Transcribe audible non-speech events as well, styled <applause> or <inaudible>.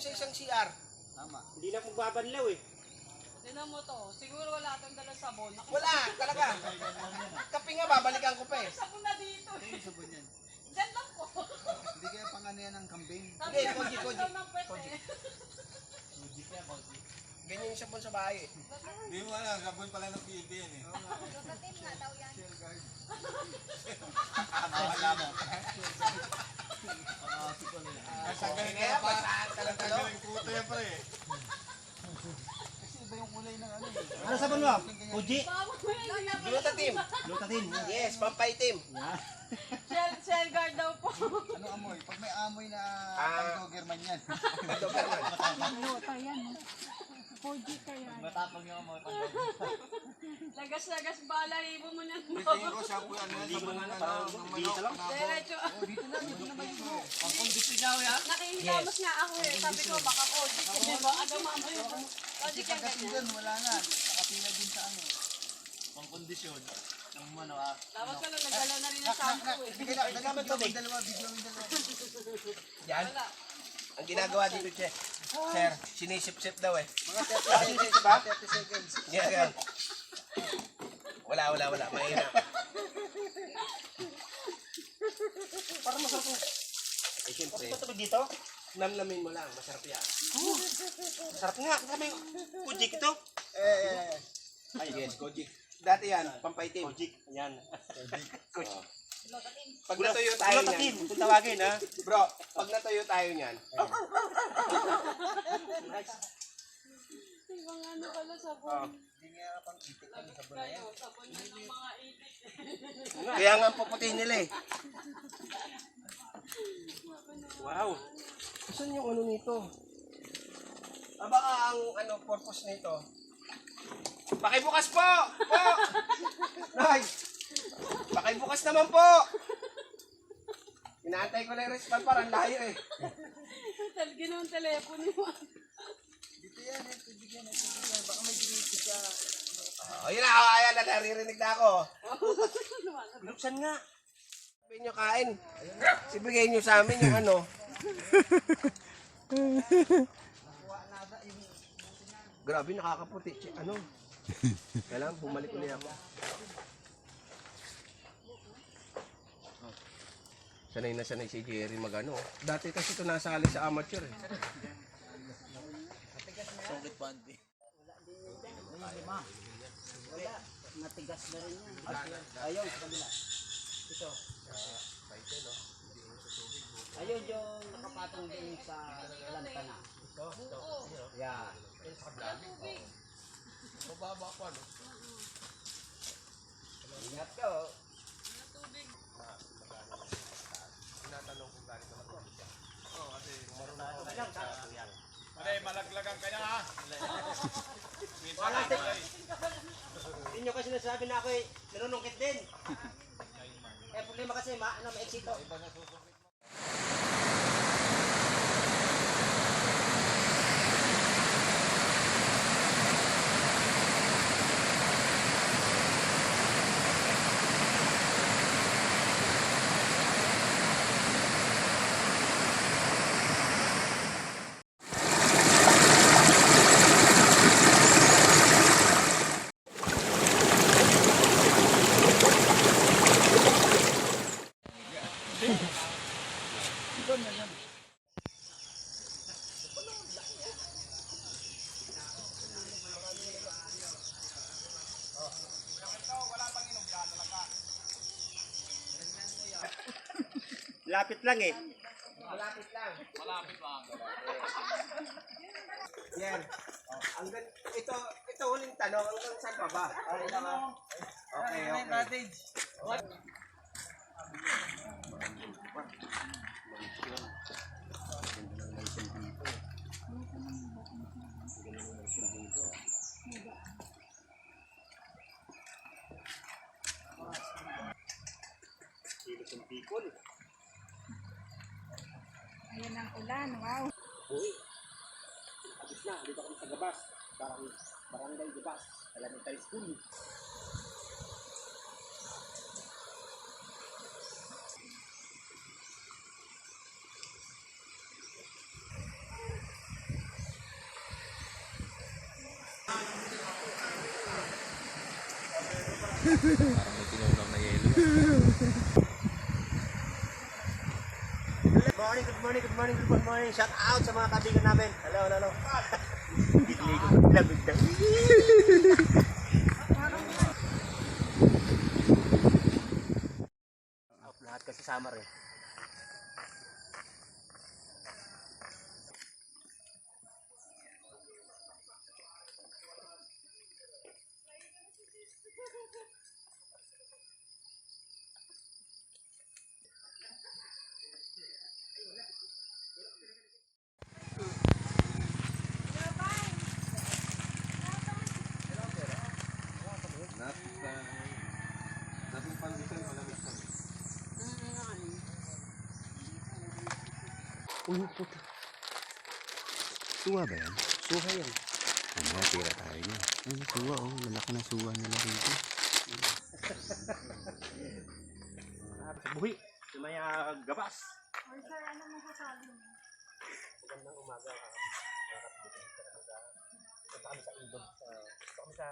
doon sa isang CR. Tama. Hindi na magbabanlaw eh. Tinan mo to. Siguro wala tong dala sabon. Ako, Wala, talaga. Kape nga, babalikan ko pa eh. sabon na dito. Ano yung sabon yan? Diyan lang po. Hindi kaya pang ano yan ng kambing. Sabi Hindi, koji, koji. daw ng pet Koji. eh. Ganyan yung sabon sa bahay eh. Hindi mo alam, sabon pala ng yan eh. <laughs> Akala mo. Nasagaling Kaya ka pa. basahan ka lang talo. Nasagaling puto yan pre. Kasi iba yung kulay ng ano eh. Ano sabon mo? Uji? Yan. Glutatim. Lutatin. Yes, pampaitim. Shell, shell guard daw po. Ano amoy? Pag may amoy na Ah. pang Doberman yan. Ito ka naman. Matapang yung amoy Lagas-lagas balay mo mo niyan. Tingin ko siya po yan. Na ano, manok. Dito lang. Diretso. Oh, dito na, dito na. Ang kondisyon niya yan. Nakihilamos nga ako eh. Sabi ko baka koji. Kasi ba aga mama yun. Koji ka Pagdating ganyan. dyan, wala na. Nakapila din sa ano. Ang kondisyon. Ng ano ah. Tapos ka lang nagdala na rin ng shampoo eh. Bigyan na, mo yung dalawa, bigyan yung dalawa. <laughs> Yan. Wala. Ang ginagawa dito, Che. Sir, sinisip-sip daw eh. Mga 30 seconds ba? 30 seconds. Yan, yan. Wala, wala, wala. Mahina. Para masarap mo. Eh, siyempre, Patubig dito? namnamin mo lang. Masarap yan. Sarap nga. Kami ujik ito. Eh, Ay, yes, Kojic. Dati yan, pampaitim. Ujik. Yan. <laughs> Pag natuyo tayo niyan, Kung tawagin ha. bro, pag natuyo tayo niyan, <laughs> Ibang ano pala sabon. nga pang itik ang sabon na yan. Kayo, sabon yan ng mga itik. kaya nga puputihin nila eh. Wow. Saan yung ano nito? Aba ang ano purpose nito? Pakibukas po! Po! <laughs> Nay! Pakibukas naman po! Inaantay ko na yung response parang layo eh. Tal ginawa ang telepono mo. Yan, eh, tubig yan, eh, tubig yan. Baka may grito siya. Oh, yun na, oh, ayan na, naririnig na ako. <laughs> Binuksan nga. Sabi nyo kain. Sibigay nyo sa amin yung ano. <laughs> Grabe, nakakaputi. Che, Ano? Kailangan bumalik ulit ako. Sanay na sanay si Jerry magano. Dati kasi ito nasali sa amateur eh. Sungkit pandi. Matigas na rin yan. Ayun, sa kabila. Ito. Ayun yung nakapatong din sa lantana. Ito? Yan. Mababa ko ano. Ingat ka oh. Tinatanong kung galing naman ako siya. Pare, Wala Hindi nyo kasi nasabi na ako eh, nanunungkit din. Eh problema kasi, ma, ano, ma-exito. Lapit lang eh. Malapit lang. Malapit lang. Yan. Ang ito, ito huling tanong, hanggang saan pa ba? Okay na ba? Okay, okay. Kilos ng pikol. Yan ang ulan, wow. Uy, tapos na, dito kami sa Gabas. Barang, barangay Gabas, elementary school. Parang may tinulang <laughs> na yelo. Good morning, good morning, good morning. Shout out sa mga kaibigan namin. Hello, hello, hello. Out <laughs> lahat kasi summer eh. Uy, puta. Suwa ba yan? Suha yan. Ano, tira tayo niya. Ano, suwa oh. Malaki na suwa nila rito. Buhi. May uh, gabas. Ay, sir, ano masasabi mo? Magandang umaga. mga kaibigan. Punta kami sa ilog. Punta kami sa